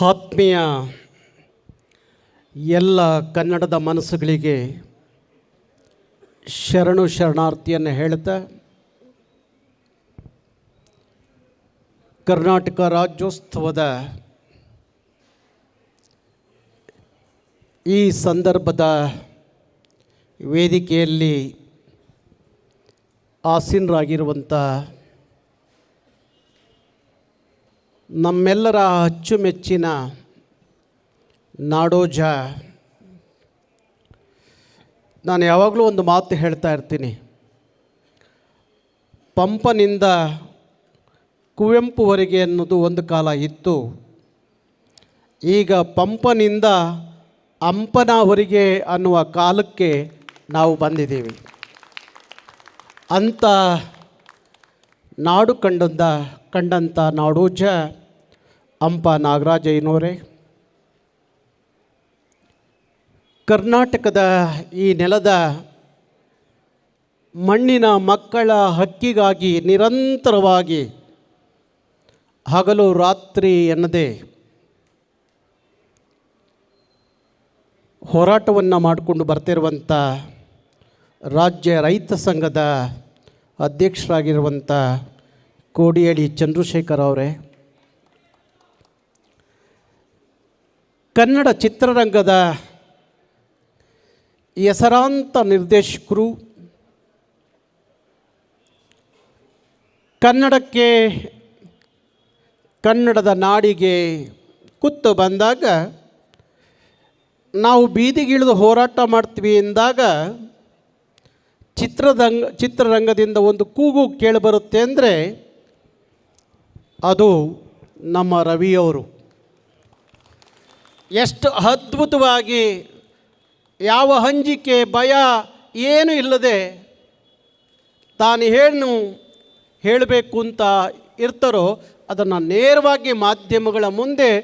ಆತ್ಮೀಯ ಎಲ್ಲ ಕನ್ನಡದ ಮನಸ್ಸುಗಳಿಗೆ ಶರಣು ಶರಣಾರ್ಥಿಯನ್ನು ಹೇಳ್ತಾ ಕರ್ನಾಟಕ ರಾಜ್ಯೋತ್ಸವದ ಈ ಸಂದರ್ಭದ ವೇದಿಕೆಯಲ್ಲಿ ಆಸೀನರಾಗಿರುವಂಥ ನಮ್ಮೆಲ್ಲರ ಅಚ್ಚುಮೆಚ್ಚಿನ ನಾಡೋಜ, ನಾನು ಯಾವಾಗಲೂ ಒಂದು ಮಾತು ಹೇಳ್ತಾ ಇರ್ತೀನಿ. ಪಂಪನಿಂದ ಕುವೆಂಪುವರೆಗೆ ಅನ್ನೋದು ಒಂದು ಕಾಲ ಇತ್ತು. ಈಗ ಪಂಪನಿಂದ ಅಂಪನವರೆಗೆ ಅನ್ನುವ ಕಾಲಕ್ಕೆ ನಾವು ಬಂದಿದ್ದೀವಿ. ಅಂಥ ನಾಡು ಕಂಡಂದ ಕಂಡಂಥ ನಾಡೋಜ ಅಂಪ ನಾಗರಾಜಯ್ಯನವರೇ ಕರ್ನಾಟಕದ ಈ ನೆಲದ ಮಣ್ಣಿನ ಮಕ್ಕಳ ಹಕ್ಕಿಗಾಗಿ ನಿರಂತರವಾಗಿ ಹಗಲು ರಾತ್ರಿ ಎನ್ನದೆ ಹೋರಾಟವನ್ನು ಮಾಡಿಕೊಂಡು ಬರ್ತಿರುವಂಥ ರಾಜ್ಯ ರೈತ ಸಂಘದ ಅಧ್ಯಕ್ಷರಾಗಿರುವಂಥ ಕೋಡಿಯಳಿ ಚಂದ್ರಶೇಖರ್ ಅವರೇ, ಕನ್ನಡ ಚಿತ್ರರಂಗದ ಹೆಸರಾಂತ ನಿರ್ದೇಶಕರು, ಕನ್ನಡಕ್ಕೆ, ಕನ್ನಡದ ನಾಡಿಗೆ ಕುತ್ತು ಬಂದಾಗ, ನಾವು ಬೀದಿಗಿಳಿದು ಹೋರಾಟ ಮಾಡ್ತೀವಿ ಎಂದಾಗ ಚಿತ್ರದಂಗ ಚಿತ್ರರಂಗದಿಂದ ಒಂದು ಕೂಗು ಕೇಳಿಬರುತ್ತೆ ಅಂದರೆ ಅದು ನಮ್ಮ ರವಿಯವರು. ಎಷ್ಟು ಅದ್ಭುತವಾಗಿ ಯಾವ ಹಂಜಿಕೆ ಭಯ ಏನು ಇಲ್ಲದೆ ತಾನು ಏನು ಹೇಳಬೇಕು ಅಂತ ಇರ್ತಾರೋ ಅದನ್ನು ನೇರವಾಗಿ ಮಾಧ್ಯಮಗಳ ಮುಂದೆ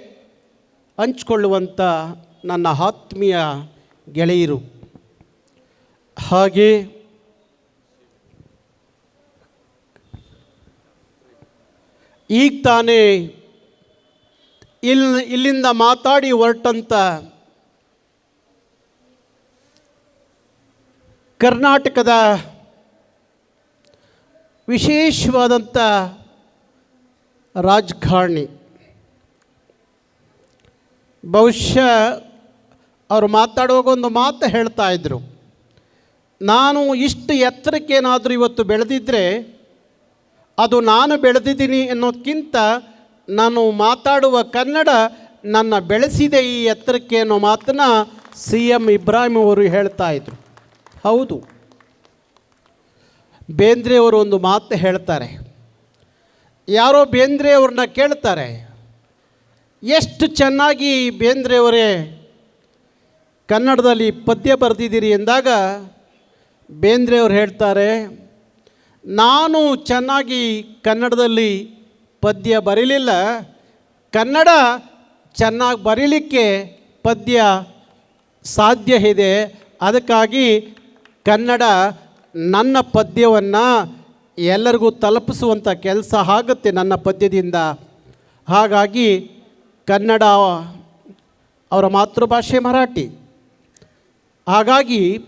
ಹಂಚಿಕೊಳ್ಳುವಂಥ ನನ್ನ ಆತ್ಮೀಯ ಗೆಳೆಯರು. ಹಾಗೆ ಈಗ ತಾನೇ ಇಲ್ಲಿ ಇಲ್ಲಿಂದ ಮಾತಾಡಿ ಹೊರಟಂತ ಕರ್ನಾಟಕದ ವಿಶೇಷವಾದಂಥ ರಾಜಕಾರಣಿ. ಬಹುಶಃ ಅವರು ಮಾತಾಡುವಾಗ ಒಂದು ಮಾತು ಹೇಳ್ತಾ ಇದ್ದರು ನಾನು ಇಷ್ಟು ಎತ್ತರಕ್ಕೇನಾದರೂ ಇವತ್ತು ಬೆಳೆದಿದ್ದರೆ ಅದು ನಾನು ಬೆಳೆದಿದ್ದೀನಿ ಅನ್ನೋದಕ್ಕಿಂತ ನಾನು ಮಾತಾಡುವ ಕನ್ನಡ ನನ್ನ ಬೆಳೆಸಿದೆ ಈ ಎತ್ತರಕ್ಕೆ ಅನ್ನೋ ಮಾತನ್ನು ಸಿ ಎಂ ಇಬ್ರಾಹಿಂ ಅವರು ಹೇಳ್ತಾ ಇದ್ರು. ಹೌದು. ಬೇಂದ್ರೆಯವರು ಒಂದು ಮಾತು ಹೇಳ್ತಾರೆ. ಯಾರೋ ಬೇಂದ್ರೆಯವ್ರನ್ನ ಕೇಳ್ತಾರೆ, ಎಷ್ಟು ಚೆನ್ನಾಗಿ ಬೇಂದ್ರೆಯವರೇ ಕನ್ನಡದಲ್ಲಿ ಪದ್ಯ ಬರೆದಿದ್ದೀರಿ ಎಂದಾಗ ಬೇಂದ್ರೆಯವರು ಹೇಳ್ತಾರೆ ನಾನು ಚೆನ್ನಾಗಿ ಕನ್ನಡದಲ್ಲಿ ಪದ್ಯ ಬರೀಲಿಲ್ಲ. ಕನ್ನಡ ಚೆನ್ನಾಗಿ ಬರೀಲಿಕ್ಕೆ ಪದ್ಯ ಸಾಧ್ಯ ಇದೆ ಅದಕ್ಕಾಗಿ ಕನ್ನಡ ನನ್ನ ಪದ್ಯವನ್ನು ಎಲ್ಲರಿಗೂ ತಲುಪಿಸುವಂಥ ಕೆಲಸ ಆಗುತ್ತೆ ನನ್ನ ಪದ್ಯದಿಂದ. ಹಾಗಾಗಿ ಕನ್ನಡ ಅವರ ಮಾತೃಭಾಷೆ ಮರಾಠಿ. ಹಾಗಾಗಿ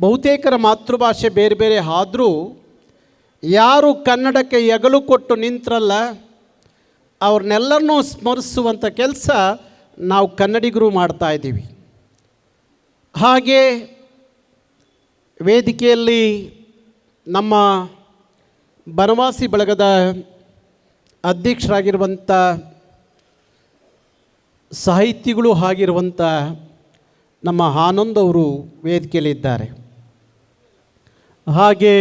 ಬಹುತೇಕರ ಮಾತೃಭಾಷೆ ಬೇರೆ ಬೇರೆ ಆದರೂ ಯಾರು ಕನ್ನಡಕ್ಕೆ ಎಗಲು ಕೊಟ್ಟು ನಿಂತ್ರಲ್ಲ, ಅವ್ರನ್ನೆಲ್ಲರನ್ನೂ ಸ್ಮರಿಸುವಂಥ ಕೆಲಸ ನಾವು ಕನ್ನಡಿಗರು ಮಾಡ್ತಾ ಇದ್ದೀವಿ. ಹಾಗೆ ವೇದಿಕೆಯಲ್ಲಿ ನಮ್ಮ ಬನವಾಸಿ ಬಳಗದ ಅಧ್ಯಕ್ಷರಾಗಿರುವಂಥ ಸಾಹಿತಿಗಳು ಆಗಿರುವಂಥ ನಮ್ಮ ಆನಂದ್ ಅವರು ವೇದಿಕೆಯಲ್ಲಿದ್ದಾರೆ. ಹಾಗೆ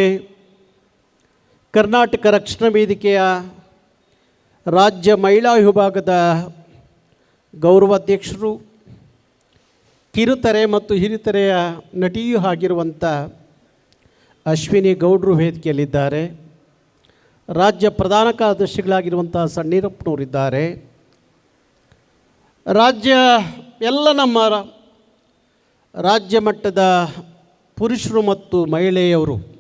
ಕರ್ನಾಟಕ ರಕ್ಷಣಾ ವೇದಿಕೆಯ ರಾಜ್ಯ ಮಹಿಳಾ ವಿಭಾಗದ ಗೌರವಾಧ್ಯಕ್ಷರು ಕಿರುತೆರೆ ಮತ್ತು ಹಿರಿತೆರೆಯ ನಟಿಯೂ ಆಗಿರುವಂಥ ಅಶ್ವಿನಿ ಗೌಡ್ರು ವೇದಿಕೆಯಲ್ಲಿದ್ದಾರೆ. ರಾಜ್ಯ ಪ್ರಧಾನ ಕಾರ್ಯದರ್ಶಿಗಳಾಗಿರುವಂಥ ಸಣ್ಣೀರಪ್ಪನವರಿದ್ದಾರೆ. ರಾಜ್ಯ ಎಲ್ಲ ನಮ್ಮ ರಾಜ್ಯ ಮಟ್ಟದ ಪುರುಷರು ಮತ್ತು ಮಹಿಳೆಯರು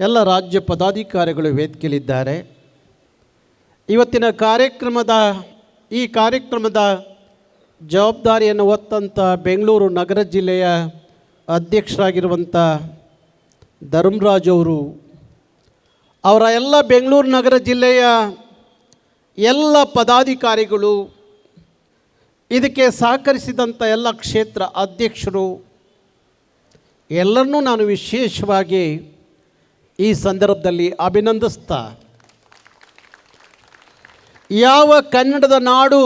ಎಲ್ಲ ರಾಜ್ಯ ಪದಾಧಿಕಾರಿಗಳು ವೇದಿಕೆಯಲ್ಲಿದ್ದಾರೆ. ಇವತ್ತಿನ ಕಾರ್ಯಕ್ರಮದ, ಈ ಕಾರ್ಯಕ್ರಮದ ಜವಾಬ್ದಾರಿಯನ್ನು ಹೊತ್ತಂಥ ಬೆಂಗಳೂರು ನಗರ ಜಿಲ್ಲೆಯ ಅಧ್ಯಕ್ಷರಾಗಿರುವಂಥ ಧರ್ಮರಾಜ್ ಅವರು, ಅವರ ಎಲ್ಲ ಬೆಂಗಳೂರು ನಗರ ಜಿಲ್ಲೆಯ ಎಲ್ಲ ಪದಾಧಿಕಾರಿಗಳು, ಇದಕ್ಕೆ ಸಹಕರಿಸಿದಂಥ ಎಲ್ಲ ಕ್ಷೇತ್ರ ಅಧ್ಯಕ್ಷರು, ಎಲ್ಲರನ್ನೂ ನಾನು ವಿಶೇಷವಾಗಿ ಈ ಸಂದರ್ಭದಲ್ಲಿ ಅಭಿನಂದಿಸ್ತಾ. ಯಾವ ಕನ್ನಡದ ನಾಡು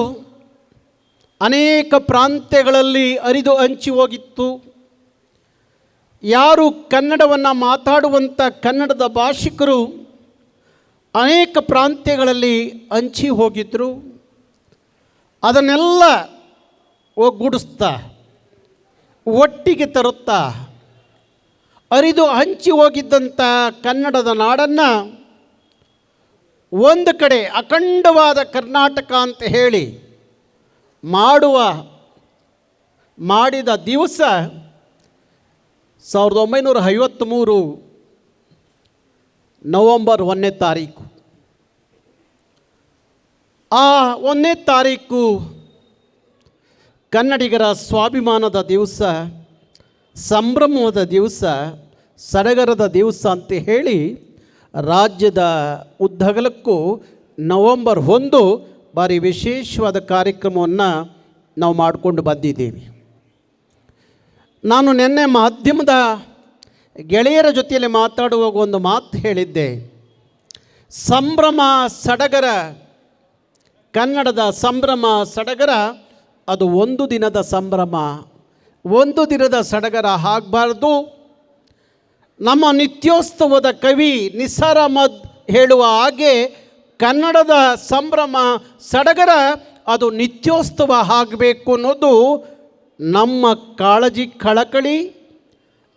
ಅನೇಕ ಪ್ರಾಂತ್ಯಗಳಲ್ಲಿ ಅರಿದು ಹಂಚಿ ಹೋಗಿತ್ತು. ಯಾರು ಕನ್ನಡವನ್ನು ಮಾತಾಡುವಂಥ ಕನ್ನಡದ ಭಾಷಿಕರು ಅನೇಕ ಪ್ರಾಂತ್ಯಗಳಲ್ಲಿ ಹಂಚಿ ಹೋಗಿದ್ದರು ಅದನ್ನೆಲ್ಲ ಒಗ್ಗೂಡಿಸ್ತಾ, ಒಟ್ಟಿಗೆ ತರುತ್ತಾ ಅರಿದು ಹಂಚಿ ಹೋಗಿದ್ದಂಥ ಕನ್ನಡದ ನಾಡನ್ನು ಒಂದು ಕಡೆ ಅಖಂಡವಾದ ಕರ್ನಾಟಕ ಅಂತ ಹೇಳಿ ಮಾಡುವ, ಮಾಡಿದ ದಿವಸ ಸಾವಿರದ ಒಂಬೈನೂರ ಐವತ್ತ್ಮೂರು ನವಂಬರ್ ಒಂದನೇ ತಾರೀಕು. ಆ ಒಂದನೇ ತಾರೀಕು ಕನ್ನಡಿಗರ ಸ್ವಾಭಿಮಾನದ ದಿವಸ. ಸಂಭ್ರಮದ ದಿವಸ, ಸಡಗರದ ದಿವಸ ಅಂತ ಹೇಳಿ ರಾಜ್ಯದ ಉದ್ದಗಲಕ್ಕೂ ನವಂಬರ್ ಒಂದು ಬಾರಿ ವಿಶೇಷವಾದ ಕಾರ್ಯಕ್ರಮವನ್ನು ನಾವು ಮಾಡಿಕೊಂಡು ಬಂದಿದ್ದೀವಿ. ನಾನು ನಿನ್ನೆ ಮಾಧ್ಯಮದ ಗೆಳೆಯರ ಜೊತೆಯಲ್ಲಿ ಮಾತಾಡುವಾಗ ಒಂದು ಮಾತು ಹೇಳಿದ್ದೆ. ಸಂಭ್ರಮ, ಸಡಗರ, ಕನ್ನಡದ ಸಂಭ್ರಮ, ಸಡಗರ ಅದು ಒಂದು ದಿನದ ಸಂಭ್ರಮ. ಒಂದು ದಿನದ ಸಡಗರ ಆಗಬಾರ್ದು. ನಮ್ಮ ನಿತ್ಯೋತ್ಸವದ ಕವಿ ನಿಸಾರ ಮದ್ ಹೇಳುವ ಹಾಗೆ ಕನ್ನಡದ ಸಂಭ್ರಮ, ಸಡಗರ ಅದು ನಿತ್ಯೋತ್ಸವ ಆಗಬೇಕು ಅನ್ನೋದು ನಮ್ಮ ಕಾಳಜಿ ಕಳಕಳಿ.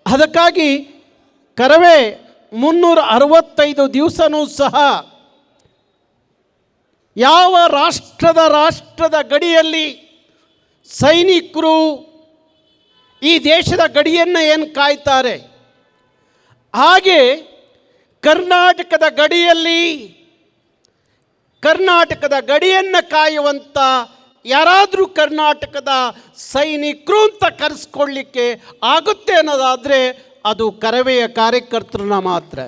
ಅದಕ್ಕಾಗಿ ಕರವೇ ಮುನ್ನೂರ ಅರವತ್ತೈದು ದಿವಸನೂ ಸಹ ಯಾವ ರಾಷ್ಟ್ರದ ರಾಷ್ಟ್ರದ ಗಡಿಯಲ್ಲಿ ಸೈನಿಕರು ಈ ದೇಶದ ಗಡಿಯನ್ನು ಏನು ಕಾಯ್ತಾರೆ? ಹಾಗೆ ಕರ್ನಾಟಕದ ಗಡಿಯಲ್ಲಿ ಕರ್ನಾಟಕದ ಗಡಿಯನ್ನು ಕಾಯುವಂಥ ಯಾರಾದರೂ ಕರ್ನಾಟಕದ ಸೈನಿಕರು ಅಂತ ಕರೆಸ್ಕೊಳ್ಳಿಕ್ಕೆ ಆಗುತ್ತೆ ಅನ್ನೋದಾದರೆ ಅದು ಕರವೆಯ ಕಾರ್ಯಕರ್ತರನ್ನ ಮಾತ್ರ.